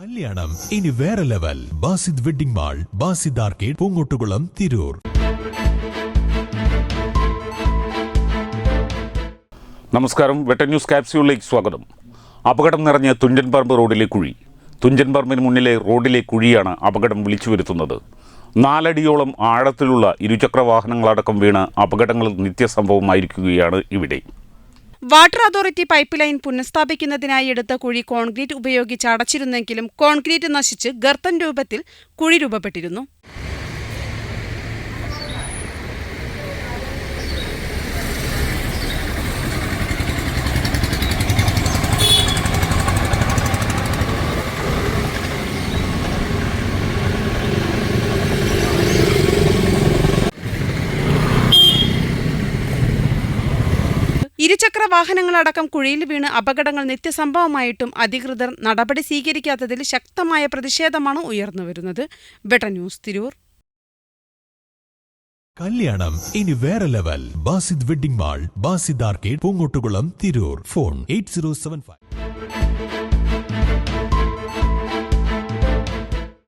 കല്യാണം. ഇനി വേറെ level. Basid wedding mall Basid arcade Poongottukulam Tirur. നമസ്കാരം. വെട്ട ന്യൂസ് ക്യാപ്സ്യൂളിലേക്ക് സ്വാഗതം. അപകടം നിറഞ്ഞ തുഞ്ചൻപറമ്പ് റോഡിലെ കുഴി. തുഞ്ചൻപറമ്പിന് മുന്നിലെ റോഡിലെ കുഴിയാണ് അപകടം വിളിച്ചു വരുത്തുന്നത് നാലടിയോളം ആഴത്തിലുള്ള ഇരുചക്ര വാഹനങ്ങളടക്കം വീണ് അപകടങ്ങൾ നിത്യസംഭവമായിരിക്കുകയാണ് ഇവിടെ. വാട്ടർ അതോറിറ്റി പൈപ്പ് ലൈൻ പുനഃസ്ഥാപിക്കുന്നതിനായി എടുത്ത കുഴി കോൺക്രീറ്റ് ഉപയോഗിച്ച് അടച്ചിരുന്നെങ്കിലും കോൺക്രീറ്റ് നശിച്ച് ഗർത്തൻ രൂപത്തിൽ കുഴി രൂപപ്പെട്ടിരുന്നു. ഇരുചക്ര വാഹനങ്ങളടക്കം കുഴിയിൽ വീണ് അപകടങ്ങൾ നിത്യസംഭവമായിട്ടും അധികൃതർ നടപടി സ്വീകരിക്കാത്തതിൽ ശക്തമായ പ്രതിഷേധമാണ് ഉയർന്നുവരുന്നത് ബെട്ട ന്യൂസ് തിരൂർ കല്യാണം ഇനി വേറെ level Basid wedding mall Basid arcade Poongottukulam Tirur. Phone eight zero seven five